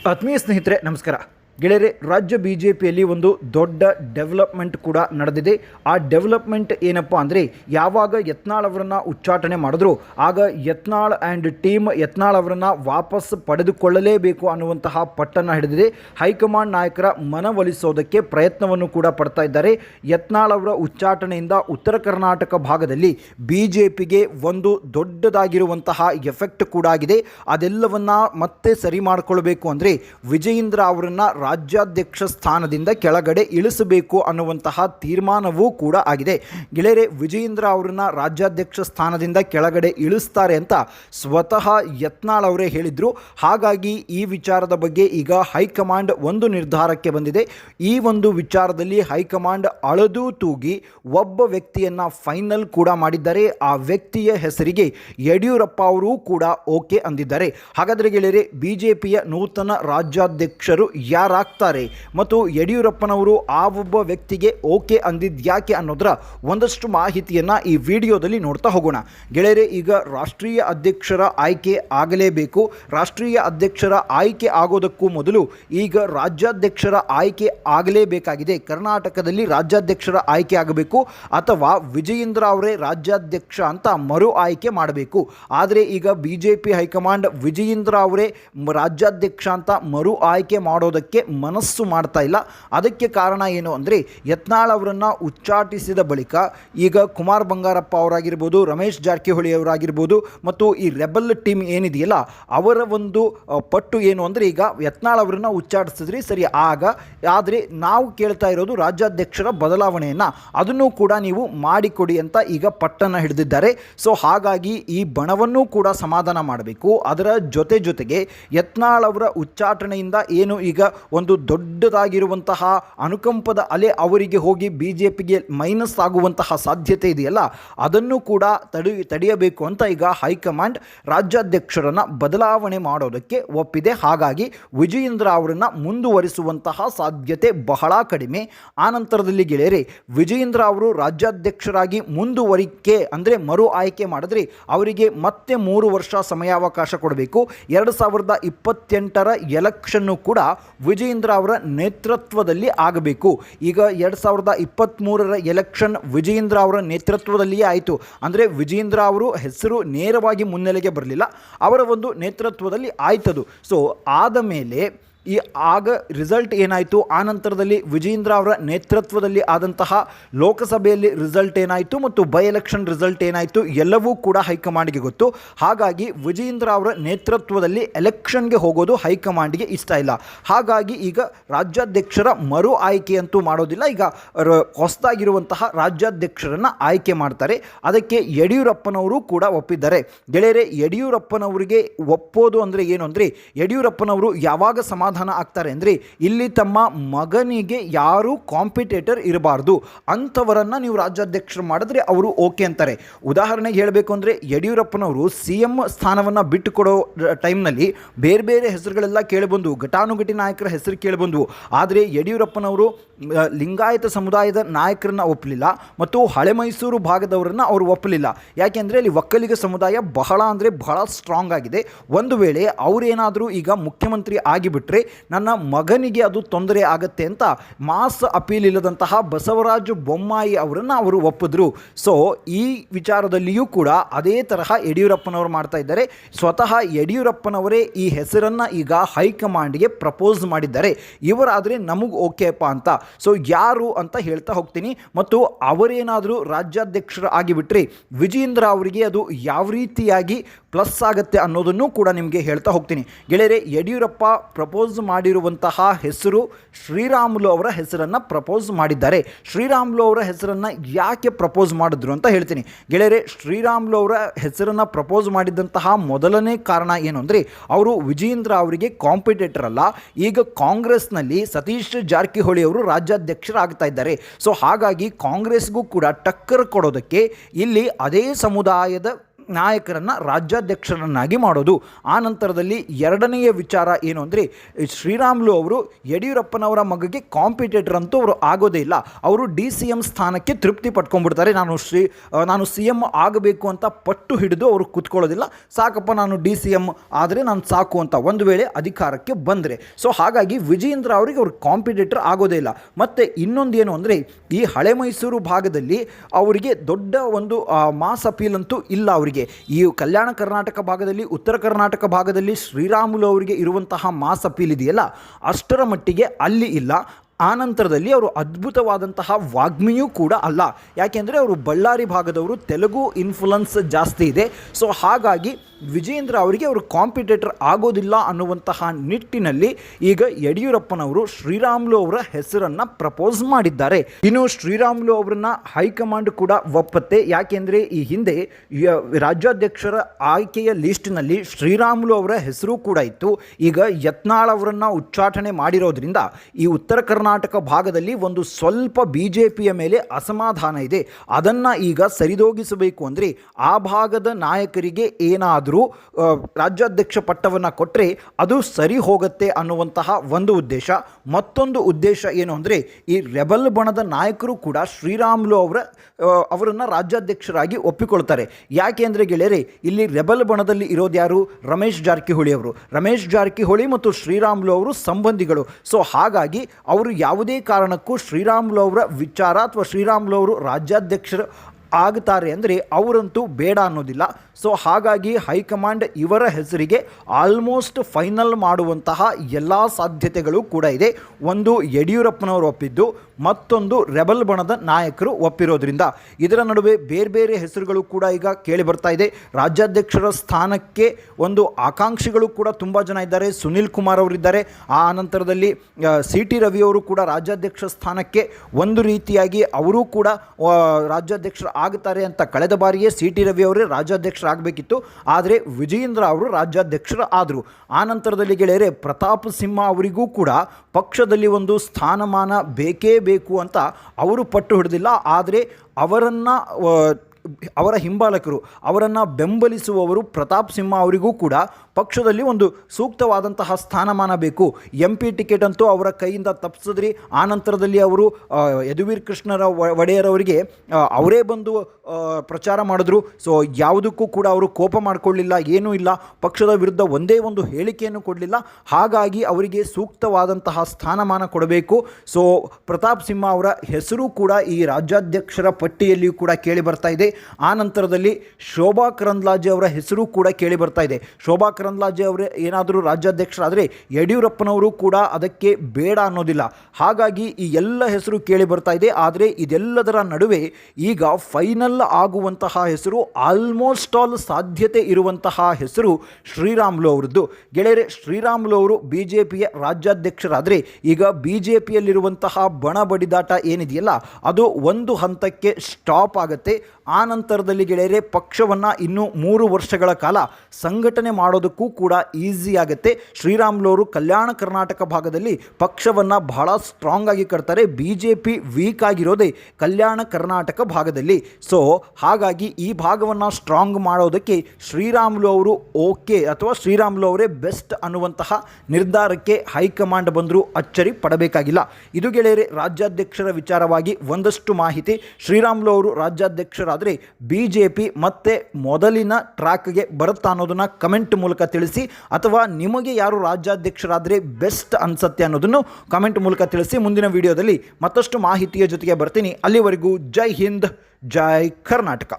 ಆತ್ಮೀಯ ಸ್ನೇಹಿತರೆ ನಮಸ್ಕಾರ ಗೆಳೆಯರೆ, ರಾಜ್ಯ ಬಿ ಜೆ ಪಿಯಲ್ಲಿ ಒಂದು ದೊಡ್ಡ ಡೆವಲಪ್ಮೆಂಟ್ ಕೂಡ ನಡೆದಿದೆ. ಆ ಡೆವಲಪ್ಮೆಂಟ್ ಏನಪ್ಪ ಅಂದರೆ, ಯಾವಾಗ ಯತ್ನಾಳ್ ಅವರನ್ನು ಉಚ್ಚಾಟನೆ ಮಾಡಿದ್ರು, ಆಗ ಯತ್ನಾಳ್ ಆ್ಯಂಡ್ ಟೀಮ್ ಯತ್ನಾಳ್ ಅವರನ್ನು ವಾಪಸ್ ಪಡೆದುಕೊಳ್ಳಲೇಬೇಕು ಅನ್ನುವಂತಹ ಪಟ್ಟನ್ನು ಹಿಡಿದಿದೆ. ಹೈಕಮಾಂಡ್ ನಾಯಕರ ಮನವೊಲಿಸೋದಕ್ಕೆ ಪ್ರಯತ್ನವನ್ನು ಕೂಡ ಪಡ್ತಾ ಇದ್ದಾರೆ. ಯತ್ನಾಳ್ ಅವರ ಉಚ್ಚಾಟನೆಯಿಂದ ಉತ್ತರ ಕರ್ನಾಟಕ ಭಾಗದಲ್ಲಿ ಬಿ ಜೆ ಒಂದು ದೊಡ್ಡದಾಗಿರುವಂತಹ ಎಫೆಕ್ಟ್ ಕೂಡ ಆಗಿದೆ. ಅದೆಲ್ಲವನ್ನು ಮತ್ತೆ ಸರಿ ಮಾಡಿಕೊಳ್ಬೇಕು ಅಂದರೆ, ವಿಜಯೇಂದ್ರ ಅವರನ್ನು ರಾಜ್ಯಾಧ್ಯಕ್ಷ ಸ್ಥಾನದಿಂದ ಕೆಳಗಡೆ ಇಳಿಸಬೇಕು ಅನ್ನುವಂತಹ ತೀರ್ಮಾನವೂ ಕೂಡ ಆಗಿದೆ. ಗೆಳೆಯರೆ, ವಿಜಯೇಂದ್ರ ಅವರನ್ನು ರಾಜ್ಯಾಧ್ಯಕ್ಷ ಸ್ಥಾನದಿಂದ ಕೆಳಗಡೆ ಇಳಿಸ್ತಾರೆ ಅಂತ ಸ್ವತಃ ಯತ್ನಾಳ್ ಅವರೇ ಹೇಳಿದರು. ಹಾಗಾಗಿ ಈ ವಿಚಾರದ ಬಗ್ಗೆ ಈಗ ಹೈಕಮಾಂಡ್ ಒಂದು ನಿರ್ಧಾರಕ್ಕೆ ಬಂದಿದೆ. ಈ ಒಂದು ವಿಚಾರದಲ್ಲಿ ಹೈಕಮಾಂಡ್ ಅಳದು ತೂಗಿ ಒಬ್ಬ ವ್ಯಕ್ತಿಯನ್ನು ಫೈನಲ್ ಕೂಡ ಮಾಡಿದ್ದಾರೆ. ಆ ವ್ಯಕ್ತಿಯ ಹೆಸರಿಗೆ ಯಡಿಯೂರಪ್ಪ ಅವರು ಕೂಡ ಓಕೆ ಅಂದಿದ್ದಾರೆ. ಹಾಗಾದರೆ ಗೆಳೆಯರೆ, ಬಿಜೆಪಿಯ ನೂತನ ರಾಜ್ಯಾಧ್ಯಕ್ಷರು ಯಾರಾಗ್ತಾರೆ ಮತ್ತು ಯಡಿಯೂರಪ್ಪನವರು ಆ ಒಬ್ಬ ವ್ಯಕ್ತಿಗೆ ಓಕೆ ಅಂದಿದ್ದು ಯಾಕೆ ಅನ್ನೋದರ ಒಂದಷ್ಟು ಮಾಹಿತಿಯನ್ನು ಈ ವಿಡಿಯೋದಲ್ಲಿ ನೋಡ್ತಾ ಹೋಗೋಣ. ಗೆಳೆಯರೆ, ಈಗ ರಾಷ್ಟ್ರೀಯ ಅಧ್ಯಕ್ಷರ ಆಯ್ಕೆ ಆಗಲೇಬೇಕು. ರಾಷ್ಟ್ರೀಯ ಅಧ್ಯಕ್ಷರ ಆಯ್ಕೆ ಆಗೋದಕ್ಕೂ ಮೊದಲು ಈಗ ರಾಜ್ಯಾಧ್ಯಕ್ಷರ ಆಯ್ಕೆ ಆಗಲೇಬೇಕಾಗಿದೆ. ಕರ್ನಾಟಕದಲ್ಲಿ ರಾಜ್ಯಾಧ್ಯಕ್ಷರ ಆಯ್ಕೆ ಆಗಬೇಕು ಅಥವಾ ವಿಜಯೇಂದ್ರ ಅವರೇ ರಾಜ್ಯಾಧ್ಯಕ್ಷ ಅಂತ ಮರು ಆಯ್ಕೆ ಮಾಡಬೇಕು. ಆದರೆ ಈಗ B J P high command Vijayendra ಅವರೇ ರಾಜ್ಯಾಧ್ಯಕ್ಷ ಅಂತ ಮರು ಆಯ್ಕೆ ಮಾಡೋದಕ್ಕೆ ಮನಸ್ಸು ಮಾಡ್ತಾ ಇಲ್ಲ. ಅದಕ್ಕೆ ಕಾರಣ ಏನು ಅಂದರೆ ಯತ್ನಾಳ್ ಅವರನ್ನು ಉಚ್ಚಾಟಿಸಿದ ಬಳಿಕ ಈಗ ಕುಮಾರ್ ಬಂಗಾರಪ್ಪ ಅವರಾಗಿರ್ಬೋದು, ರಮೇಶ್ ಜಾರಕಿಹೊಳಿ ಅವರಾಗಿರ್ಬೋದು ಮತ್ತು ಈ ರೆಬಲ್ ಟೀಮ್ ಏನಿದೆಯಲ್ಲ, ಅವರ ಒಂದು ಪಟ್ಟು ಏನು ಅಂದರೆ ಈಗ ಯತ್ನಾಳ್ ಅವರನ್ನು ಉಚ್ಚಾಟಿಸಿದ್ರಿ ಸರಿ, ಆಗ ಆದರೆ ನಾವು ಕೇಳ್ತಾ ಇರೋದು ರಾಜ್ಯಾಧ್ಯಕ್ಷರ ಬದಲಾವಣೆಯನ್ನು. ಅದನ್ನು ಕೂಡ ನೀವು ಮಾಡಿಕೊಡಿ ಅಂತ ಈಗ ಪಟ್ಟನ್ನು ಹಿಡಿದಿದ್ದಾರೆ. ಸೊ, ಹಾಗಾಗಿ ಈ ಬಣವನ್ನು ಕೂಡ ಸಮಾಧಾನ ಮಾಡಬೇಕು. ಅದರ ಜೊತೆ ಜೊತೆಗೆ ಯತ್ನಾಳ್ ಅವರ ಉಚ್ಚಾಟನೆಯಿಂದ ಏನು ಈಗ ಒಂದು ದೊಡ್ಡದಾಗಿರುವಂತಹ ಅನುಕಂಪದ ಅಲೆ ಅವರಿಗೆ ಹೋಗಿ ಬಿ ಜೆ ಪಿಗೆ ಮೈನಸ್ ಆಗುವಂತಹ ಸಾಧ್ಯತೆ ಇದೆಯಲ್ಲ? ಅದನ್ನು ಕೂಡ ತಡಿ, ತಡೆಯಬೇಕು ಅಂತ ಈಗ ಹೈಕಮಾಂಡ್ ರಾಜ್ಯಾಧ್ಯಕ್ಷರನ್ನು ಬದಲಾವಣೆ ಮಾಡೋದಕ್ಕೆ ಒಪ್ಪಿದೆ. ಹಾಗಾಗಿ ವಿಜಯೇಂದ್ರ ಅವರನ್ನು ಮುಂದುವರಿಸುವಂತಹ ಸಾಧ್ಯತೆ ಬಹಳ ಕಡಿಮೆ. ಆನಂತರದಲ್ಲಿ ಗೆಳೆಯರೆ, ವಿಜಯೇಂದ್ರ ಅವರು ರಾಜ್ಯಾಧ್ಯಕ್ಷರಾಗಿ ಮುಂದುವರಿಕೆ ಅಂದರೆ ಮರು ಆಯ್ಕೆ ಮಾಡಿದ್ರೆ ಅವರಿಗೆ ಮತ್ತೆ ಮೂರು ವರ್ಷ ಸಮಯಾವಕಾಶ ಕೊಡಬೇಕು. ಎರಡು ಸಾವಿರದ ಇಪ್ಪತ್ತೆಂಟರ ಎಲೆಕ್ಷನ್ನು ಕೂಡ ವಿಜಯೇಂದ್ರ ಅವರ ನೇತೃತ್ವದಲ್ಲಿ ಆಗಬೇಕು. ಈಗ ಎರಡು ಸಾವಿರದ ಇಪ್ಪತ್ತ್ಮೂರರ ಎಲೆಕ್ಷನ್ ವಿಜಯೇಂದ್ರ ಅವರ ನೇತೃತ್ವದಲ್ಲಿಯೇ ಆಯಿತು. ಅಂದರೆ ವಿಜಯೇಂದ್ರ ಅವರು ಹೆಸರು ನೇರವಾಗಿ ಮುನ್ನೆಲೆಗೆ ಬರಲಿಲ್ಲ. ಅವರ ಒಂದು ನೇತೃತ್ವದಲ್ಲಿ ಆಯ್ತದು. ಸೊ ಆದ ಮೇಲೆ ಈ ಆಗ ರಿಸಲ್ಟ್ ಏನಾಯಿತು? ಆ ನಂತರದಲ್ಲಿ ವಿಜೇಂದ್ರ ಅವರ ನೇತೃತ್ವದಲ್ಲಿ ಆದಂತಹ ಲೋಕಸಭೆಯಲ್ಲಿ ರಿಸಲ್ಟ್ ಏನಾಯಿತು ಮತ್ತು ಬೈ ಎಲೆಕ್ಷನ್ ರಿಸಲ್ಟ್ ಏನಾಯಿತು ಎಲ್ಲವೂ ಕೂಡ ಹೈಕಮಾಂಡ್ಗೆ ಗೊತ್ತು. ಹಾಗಾಗಿ ವಿಜೇಂದ್ರ ಅವರ ನೇತೃತ್ವದಲ್ಲಿ ಎಲೆಕ್ಷನ್ಗೆ ಹೋಗೋದು ಹೈಕಮಾಂಡ್ಗೆ ಇಷ್ಟ ಇಲ್ಲ. ಹಾಗಾಗಿ ಈಗ ರಾಜ್ಯಾಧ್ಯಕ್ಷರ ಮರು ಆಯ್ಕೆ ಅಂತೂ ಮಾಡೋದಿಲ್ಲ. ಈಗ ಹೊಸದಾಗಿರುವಂತಹ ರಾಜ್ಯಾಧ್ಯಕ್ಷರನ್ನು ಆಯ್ಕೆ ಮಾಡ್ತಾರೆ. ಅದಕ್ಕೆ ಯಡಿಯೂರಪ್ಪನವರು ಕೂಡ ಒಪ್ಪಿದ್ದಾರೆ. ಗೆಳೆಯರೆ, ಯಡಿಯೂರಪ್ಪನವರಿಗೆ ಒಪ್ಪೋದು ಅಂದರೆ ಏನು ಅಂದರೆ, ಯಡಿಯೂರಪ್ಪನವರು ಯಾವಾಗ ಸಮಾಧಾನ ಆಗ್ತಾರೆ ಅಂದರೆ ಇಲ್ಲಿ ತಮ್ಮ ಮಗನಿಗೆ ಯಾರು ಕಾಂಪಿಟೇಟರ್ ಇರಬಾರ್ದು. ಅಂಥವರನ್ನು ನೀವು ರಾಜ್ಯಾಧ್ಯಕ್ಷರು ಮಾಡಿದ್ರೆ ಅವರು ಓಕೆ ಅಂತಾರೆ. ಉದಾಹರಣೆಗೆ ಹೇಳಬೇಕು ಅಂದರೆ ಯಡಿಯೂರಪ್ಪನವರು ಸಿ ಎಂ ಸ್ಥಾನವನ್ನು ಬಿಟ್ಟುಕೊಡೋ ಟೈಮ್ನಲ್ಲಿ ಬೇರೆ ಬೇರೆ ಹೆಸರುಗಳೆಲ್ಲ ಕೇಳಿಬಂದು, ಘಟಾನುಘಟಿ ನಾಯಕರ ಹೆಸರು ಕೇಳಿಬಂದವು ಆದರೆ ಯಡಿಯೂರಪ್ಪನವರು ಲಿಂಗಾಯತ ಸಮುದಾಯದ ನಾಯಕರನ್ನ ಒಪ್ಪಲಿಲ್ಲ ಮತ್ತು ಹಳೆ ಮೈಸೂರು ಭಾಗದವರನ್ನು ಅವರು ಒಪ್ಪಲಿಲ್ಲ ಯಾಕೆಂದರೆ ಅಲ್ಲಿ ಒಕ್ಕಲಿಗ ಸಮುದಾಯ ಬಹಳ ಅಂದರೆ ಬಹಳ ಸ್ಟ್ರಾಂಗ್ ಆಗಿದೆ. ಒಂದು ವೇಳೆ ಅವರೇನಾದರೂ ಈಗ ಮುಖ್ಯಮಂತ್ರಿ ಆಗಿಬಿಟ್ರೆ ನನ್ನ ಮಗನಿಗೆ ಅದು ತೊಂದರೆ ಆಗುತ್ತೆ ಅಂತ ಮಾಸ್ ಅಪೀಲ್ ಇಲ್ಲದಂತಹ ಬಸವರಾಜ ಬೊಮ್ಮಾಯಿ ಅವರನ್ನು ಅವರು ಒಪ್ಪಿದ್ರು. ಸೊ ಈ ವಿಚಾರದಲ್ಲಿಯೂ ಕೂಡ ಅದೇ ತರಹ ಯಡಿಯೂರಪ್ಪನವರು ಮಾಡ್ತಾ ಇದ್ದಾರೆ. ಸ್ವತಃ ಯಡಿಯೂರಪ್ಪನವರೇ ಈ ಹೆಸರನ್ನು ಈಗ ಹೈಕಮಾಂಡ್ಗೆ ಪ್ರಪೋಸ್ ಮಾಡಿದ್ದಾರೆ. ಇವರಾದರೆ ನಮಗೆ ಓಕೆಪ್ಪ ಅಂತ. ಸೊ ಯಾರು ಅಂತ ಹೇಳ್ತಾ ಹೋಗ್ತೀನಿ. ಮತ್ತು ಅವರೇನಾದರೂ ರಾಜ್ಯಾಧ್ಯಕ್ಷರು ಆಗಿಬಿಟ್ರೆ ವಿಜೇಂದ್ರ ಅವರಿಗೆ ಅದು ಯಾವ ರೀತಿಯಾಗಿ ಪ್ಲಸ್ ಆಗುತ್ತೆ ಅನ್ನೋದನ್ನು ಕೂಡ ನಿಮಗೆ ಹೇಳ್ತಾ ಹೋಗ್ತೀನಿ. ಗೆಳೆಯರೆ, ಯಡಿಯೂರಪ್ಪ ಪ್ರಪೋಸ್ ಮಾಡಿರುವಂತಹ ಹೆಸರು ಶ್ರೀರಾಮುಲು ಅವರ ಹೆಸರನ್ನು ಪ್ರಪೋಸ್ ಮಾಡಿದ್ದಾರೆ. ಶ್ರೀರಾಮುಲು ಅವರ ಹೆಸರನ್ನು ಯಾಕೆ ಪ್ರಪೋಸ್ ಮಾಡಿದ್ರು ಅಂತ ಹೇಳ್ತೀನಿ. ಗೆಳೆಯರೆ, ಶ್ರೀರಾಮುಲು ಅವರ ಹೆಸರನ್ನು ಪ್ರಪೋಸ್ ಮಾಡಿದಂತಹ ಮೊದಲನೇ ಕಾರಣ ಏನು ಅಂದರೆ, ಅವರು ವಿಜೇಂದ್ರ ಅವರಿಗೆ ಕಾಂಪಿಟೇಟರ್ ಅಲ್ಲ. ಈಗ ಕಾಂಗ್ರೆಸ್ನಲ್ಲಿ ಸತೀಶ್ ಜಾರಕಿಹೊಳಿ ಅವರು ರಾಜ್ಯಾಧ್ಯಕ್ಷರಾಗ್ತಾ ಇದ್ದಾರೆ. ಸೊ ಹಾಗಾಗಿ ಕಾಂಗ್ರೆಸ್ಗೂ ಕೂಡ ಟಕ್ಕರ್ ಕೊಡೋದಕ್ಕೆ ಇಲ್ಲಿ ಅದೇ ಸಮುದಾಯದ ನಾಯಕರನ್ನು ರಾಜ್ಯಾಧ್ಯಕ್ಷರನ್ನಾಗಿ ಮಾಡೋದು. ಆ ನಂತರದಲ್ಲಿ ಎರಡನೆಯ ವಿಚಾರ ಏನು ಅಂದರೆ ಶ್ರೀರಾಮ್ಲು ಅವರು ಯಡಿಯೂರಪ್ಪನವರ ಮಗಗೆ ಕಾಂಪಿಟೇಟರ್ ಅಂತೂ ಅವರು ಆಗೋದೇ ಇಲ್ಲ. ಅವರು ಡಿ ಸಿ ಎಂ ಸ್ಥಾನಕ್ಕೆ ತೃಪ್ತಿ ಪಟ್ಕೊಂಡ್ಬಿಡ್ತಾರೆ. ನಾನು ಶ್ರೀ, ನಾನು ಸಿ ಎಂ ಆಗಬೇಕು ಅಂತ ಪಟ್ಟು ಹಿಡಿದು ಅವರು ಕೂತ್ಕೊಳ್ಳೋದಿಲ್ಲ. ಸಾಕಪ್ಪ, ನಾನು ಡಿ ಸಿ ಎಂ ಆದರೆ ನಾನು ಸಾಕು ಅಂತ ಒಂದು ವೇಳೆ ಅಧಿಕಾರಕ್ಕೆ ಬಂದರೆ. ಸೊ ಹಾಗಾಗಿ ವಿಜಯೇಂದ್ರ ಅವರಿಗೆ ಅವರು ಕಾಂಪಿಟೇಟರ್ ಆಗೋದೇ ಇಲ್ಲ. ಮತ್ತು ಇನ್ನೊಂದು ಏನು ಅಂದರೆ, ಈ ಹಳೆ ಮೈಸೂರು ಭಾಗದಲ್ಲಿ ಅವರಿಗೆ ದೊಡ್ಡ ಒಂದು ಮಾಸ್ ಅಪೀಲ್ ಅಂತೂ ಇಲ್ಲ ಅವರಿಗೆ. ಈ ಕಲ್ಯಾಣ ಕರ್ನಾಟಕ ಭಾಗದಲ್ಲಿ, ಉತ್ತರ ಕರ್ನಾಟಕ ಭಾಗದಲ್ಲಿ ಶ್ರೀರಾಮುಲು ಅವರಿಗೆ ಇರುವಂತಹ ಮಾಸ್ ಅಪೀಲ್ ಇದೆಯಲ್ಲ ಅಷ್ಟರ ಮಟ್ಟಿಗೆ ಅಲ್ಲಿ ಇಲ್ಲ. ಆನಂತರದಲ್ಲಿ ಅವರು ಅದ್ಭುತವಾದಂತಹ ವಾಗ್ಮಿಯೂ ಕೂಡ ಅಲ್ಲ. ಯಾಕೆಂದರೆ ಅವರು ಬಳ್ಳಾರಿ ಭಾಗದವರು, ತೆಲುಗು ಇನ್ಫ್ಲುಯೆನ್ಸ್ ಜಾಸ್ತಿ ಇದೆ. ಸೊ ಹಾಗಾಗಿ ವಿಜೇಂದ್ರ ಅವರಿಗೆ ಅವರು ಕಾಂಪಿಟೇಟರ್ ಆಗೋದಿಲ್ಲ ಅನ್ನುವಂತಹ ನಿಟ್ಟಿನಲ್ಲಿ ಈಗ ಯಡಿಯೂರಪ್ಪನವರು ಶ್ರೀರಾಮುಲು ಅವರ ಹೆಸರನ್ನು ಪ್ರಪೋಸ್ ಮಾಡಿದ್ದಾರೆ. ಇನ್ನು ಶ್ರೀರಾಮುಲು ಅವರನ್ನ ಹೈಕಮಾಂಡ್ ಕೂಡ ಒಪ್ಪತ್ತೆ. ಯಾಕೆಂದರೆ ಈ ಹಿಂದೆ ರಾಜ್ಯಾಧ್ಯಕ್ಷರ ಆಯ್ಕೆಯ ಲಿಸ್ಟ್ನಲ್ಲಿ ಶ್ರೀರಾಮುಲು ಅವರ ಹೆಸರು ಕೂಡ ಇತ್ತು. ಈಗ ಯತ್ನಾಳ್ ಅವರನ್ನು ಉಚ್ಚಾಟನೆ ಮಾಡಿರೋದ್ರಿಂದ ಈ ಉತ್ತರ ಕರ್ನಾಟಕ ಭಾಗದಲ್ಲಿ ಒಂದು ಸ್ವಲ್ಪ ಬಿ ಜೆ ಪಿಯ ಮೇಲೆ ಅಸಮಾಧಾನ ಇದೆ. ಅದನ್ನು ಈಗ ಸರಿದೋಗಿಸಬೇಕು ಅಂದರೆ ಆ ಭಾಗದ ನಾಯಕರಿಗೆ ಏನಾದರೂ ರಾಜ್ಯಾಧ್ಯಕ್ಷ ಪಟ್ಟವನ್ನು ಕೊಟ್ಟರೆ ಅದು ಸರಿ ಹೋಗುತ್ತೆ ಅನ್ನುವಂತಹ ಒಂದು ಉದ್ದೇಶ. ಮತ್ತೊಂದು ಉದ್ದೇಶ ಏನು ಅಂದರೆ, ಈ ರೆಬಲ್ ಬಣದ ನಾಯಕರು ಕೂಡ ಶ್ರೀರಾಮ್ಲು ಅವರ ಅವರನ್ನು ರಾಜ್ಯಾಧ್ಯಕ್ಷರಾಗಿ ಒಪ್ಪಿಕೊಳ್ತಾರೆ. ಯಾಕೆ ಅಂದರೆ ಗೆಳೆಯರೆ, ಇಲ್ಲಿ ರೆಬಲ್ ಬಣದಲ್ಲಿ ಇರೋದು ಯಾರು? ರಮೇಶ್ ಜಾರಕಿಹೊಳಿ ಅವರು. ರಮೇಶ್ ಜಾರಕಿಹೊಳಿ ಮತ್ತು ಶ್ರೀರಾಮ್ಲು ಅವರು ಸಂಬಂಧಿಗಳು. ಸೊ, ಹಾಗಾಗಿ ಅವರು ಯಾವುದೇ ಕಾರಣಕ್ಕೂ ಶ್ರೀರಾಮ್ಲು ಅವರ ವಿಚಾರ ಅಥವಾ ಶ್ರೀರಾಮ್ಲು ಅವರು ರಾಜ್ಯಾಧ್ಯಕ್ಷರು ಆಗ್ತಾರೆ ಅಂದರೆ ಅವರಂತೂ ಬೇಡ ಅನ್ನೋದಿಲ್ಲ. ಸೊ ಹಾಗಾಗಿ ಹೈಕಮಾಂಡ್ ಇವರ ಹೆಸರಿಗೆ ಆಲ್ಮೋಸ್ಟ್ ಫೈನಲ್ ಮಾಡುವಂತಹ ಎಲ್ಲ ಸಾಧ್ಯತೆಗಳು ಕೂಡ ಇದೆ. ಒಂದು ಯಡಿಯೂರಪ್ಪನವರು ಒಪ್ಪಿದ್ದು, ಮತ್ತೊಂದು ರೆಬಲ್ ಬಣದ ನಾಯಕರು ಒಪ್ಪಿರೋದ್ರಿಂದ. ಇದರ ನಡುವೆ ಬೇರೆ ಬೇರೆ ಹೆಸರುಗಳು ಕೂಡ ಈಗ ಕೇಳಿ ಬರ್ತಾ ಇದೆ. ರಾಜ್ಯಾಧ್ಯಕ್ಷರ ಸ್ಥಾನಕ್ಕೆ ಒಂದು ಆಕಾಂಕ್ಷಿಗಳು ಕೂಡ ತುಂಬ ಜನ ಇದ್ದಾರೆ. ಸುನಿಲ್ ಕುಮಾರ್ ಅವರಿದ್ದಾರೆ. ಆ ನಂತರದಲ್ಲಿ ಸಿ ಟಿ ರವಿಯವರು ಕೂಡ ರಾಜ್ಯಾಧ್ಯಕ್ಷ ಸ್ಥಾನಕ್ಕೆ ಒಂದು ರೀತಿಯಾಗಿ ಅವರೂ ಕೂಡ ರಾಜ್ಯಾಧ್ಯಕ್ಷರು ಆಗುತ್ತಾರೆ ಅಂತ ಕಳೆದ ಬಾರಿಯೇ ಸಿ ಟಿ ರವಿ ಅವರೇ ರಾಜ್ಯಾಧ್ಯಕ್ಷರಾಗಬೇಕಿತ್ತು. ಆದರೆ ವಿಜಯೇಂದ್ರ ಅವರು ರಾಜ್ಯಾಧ್ಯಕ್ಷರು ಆದರು ಆ ನಂತರದಲ್ಲಿ ಗೆಳೆಯರೆ, ಪ್ರತಾಪ್ ಸಿಂಹ ಅವರಿಗೂ ಕೂಡ ಪಕ್ಷದಲ್ಲಿ ಒಂದು ಸ್ಥಾನಮಾನ ಬೇಕೇ ಬೇಕು ಅಂತ ಅವರು ಪಟ್ಟು ಹಿಡಿದಿಲ್ಲ. ಆದರೆ ಅವರನ್ನು ಅವರ ಹಿಂಬಾಲಕರು, ಅವರನ್ನು ಬೆಂಬಲಿಸುವವರು ಪ್ರತಾಪ್ ಸಿಂಹ ಅವರಿಗೂ ಕೂಡ ಪಕ್ಷದಲ್ಲಿ ಒಂದು ಸೂಕ್ತವಾದಂತಹ ಸ್ಥಾನಮಾನ ಬೇಕು. ಎಂ ಪಿ ಟಿಕೆಟ್ ಅಂತೂ ಅವರ ಕೈಯಿಂದ ತಪ್ಪಿಸಿದ್ರಿ ಆ ನಂತರದಲ್ಲಿ ಅವರು ಯದುವೀರ್ ಕೃಷ್ಣರ ಒಡೆಯರವರಿಗೆ ಅವರೇ ಬಂದು ಪ್ರಚಾರ ಮಾಡಿದ್ರು. ಸೊ ಯಾವುದಕ್ಕೂ ಕೂಡ ಅವರು ಕೋಪ ಮಾಡಿಕೊಳ್ಳಿಲ್ಲ, ಏನೂ ಇಲ್ಲ. ಪಕ್ಷದ ವಿರುದ್ಧ ಒಂದೇ ಒಂದು ಹೇಳಿಕೆಯನ್ನು ಕೊಡಲಿಲ್ಲ. ಹಾಗಾಗಿ ಅವರಿಗೆ ಸೂಕ್ತವಾದಂತಹ ಸ್ಥಾನಮಾನ ಕೊಡಬೇಕು. ಸೊ ಪ್ರತಾಪ್ ಸಿಂಹ ಅವರ ಹೆಸರು ಕೂಡ ಈ ರಾಜ್ಯಾಧ್ಯಕ್ಷರ ಪಟ್ಟಿಯಲ್ಲಿಯೂ ಕೂಡ ಕೇಳಿ ಬರ್ತಾ ಇದೆ. ಆ ನಂತರದಲ್ಲಿ ಶೋಭಾ ಕರಂದ್ಲಾಜೆ ಅವರ ಹೆಸರು ಕೂಡ ಕೇಳಿ ಬರ್ತಾ ಇದೆ. ಶೋಭಾ ಕರಂದ್ಲಾಜೆ ಅವರೇ ಏನಾದರೂ ರಾಜ್ಯಾಧ್ಯಕ್ಷರಾದರೆ ಯಡಿಯೂರಪ್ಪನವರು ಕೂಡ ಅದಕ್ಕೆ ಬೇಡ ಅನ್ನೋದಿಲ್ಲ. ಹಾಗಾಗಿ ಈ ಎಲ್ಲ ಹೆಸರು ಕೇಳಿ ಬರ್ತಾ ಇದೆ. ಆದರೆ ಇದೆಲ್ಲದರ ನಡುವೆ ಈಗ ಫೈನಲ್ ಆಗುವಂತಹ ಹೆಸರು, ಆಲ್ಮೋಸ್ಟ್ ಆಲ್ ಸಾಧ್ಯತೆ ಇರುವಂತಹ ಹೆಸರು ಶ್ರೀರಾಮ್ಲು ಅವರದ್ದು. ಗೆಳೆಯರೆ, ಶ್ರೀರಾಮ್ಲು ಅವರು ಬಿ ಜೆ ಪಿಯ ರಾಜ್ಯಾಧ್ಯಕ್ಷರಾದರೆ ಈಗ ಬಿ ಜೆ ಪಿಯಲ್ಲಿರುವಂತಹ ಬಣ ಬಡಿದಾಟ ಏನಿದೆಯಲ್ಲ, ಅದು ಒಂದು ಹಂತಕ್ಕೆ ಸ್ಟಾಪ್ ಆಗುತ್ತೆ. ಆ ನಂತರದಲ್ಲಿ ಗೆಳೆಯರೆ, ಪಕ್ಷವನ್ನು ಇನ್ನೂ ಮೂರು ವರ್ಷಗಳ ಕಾಲ ಸಂಘಟನೆ ಮಾಡೋದಕ್ಕೂ ಕೂಡ ಈಸಿ ಆಗುತ್ತೆ. ಶ್ರೀರಾಮ್ಲವರು ಕಲ್ಯಾಣ ಕರ್ನಾಟಕ ಭಾಗದಲ್ಲಿ ಪಕ್ಷವನ್ನು ಬಹಳ ಸ್ಟ್ರಾಂಗ್ ಆಗಿ ಕಟ್ತಾರೆ. ಬಿ ಜೆ ಪಿ ವೀಕ್ ಆಗಿರೋದೇ ಕಲ್ಯಾಣ ಕರ್ನಾಟಕ ಭಾಗದಲ್ಲಿ. ಸೊ ಹಾಗಾಗಿ ಈ ಭಾಗವನ್ನು ಸ್ಟ್ರಾಂಗ್ ಮಾಡೋದಕ್ಕೆ ಶ್ರೀರಾಮ್ಲು ಅವರು ಓಕೆ ಅಥವಾ ಶ್ರೀರಾಮ್ಲು ಅವರೇ ಬೆಸ್ಟ್ ಅನ್ನುವಂತಹ ನಿರ್ಧಾರಕ್ಕೆ ಹೈಕಮಾಂಡ್ ಬಂದರೂ ಅಚ್ಚರಿ ಪಡಬೇಕಾಗಿಲ್ಲ. ಇದು ಗೆಳೆಯರೆ, ರಾಜ್ಯಾಧ್ಯಕ್ಷರ ವಿಚಾರವಾಗಿ ಒಂದಷ್ಟು ಮಾಹಿತಿ. ಶ್ರೀರಾಮ್ಲು ಅವರು ರಾಜ್ಯಾಧ್ಯಕ್ಷರಾದರೆ ಬಿ ಜೆ ಪಿ ಮತ್ತೆ ಮೊದಲಿನ ಟ್ರ್ಯಾಕ್ಗೆ ಬರುತ್ತಾ ಅನ್ನೋದನ್ನು ಕಮೆಂಟ್ ಮೂಲಕ ತಿಳಿಸಿ ಅಥವಾ ನಿಮಗೆ ಯಾರು ರಾಜ್ಯಾಧ್ಯಕ್ಷರಾದರೆ ಬೆಸ್ಟ್ ಅನ್ಸತ್ತೆ ಅನ್ನೋದನ್ನು ಕಮೆಂಟ್ ಮೂಲಕ ತಿಳಿಸಿ. ಮುಂದಿನ ವಿಡಿಯೋದಲ್ಲಿ ಮತ್ತಷ್ಟು ಮಾಹಿತಿಯ ಜೊತೆಗೆ ಬರ್ತೀನಿ. ಅಲ್ಲಿವರೆಗೂ ಜೈ ಹಿಂದ್, ಜೈ ಕರ್ನಾಟಕ.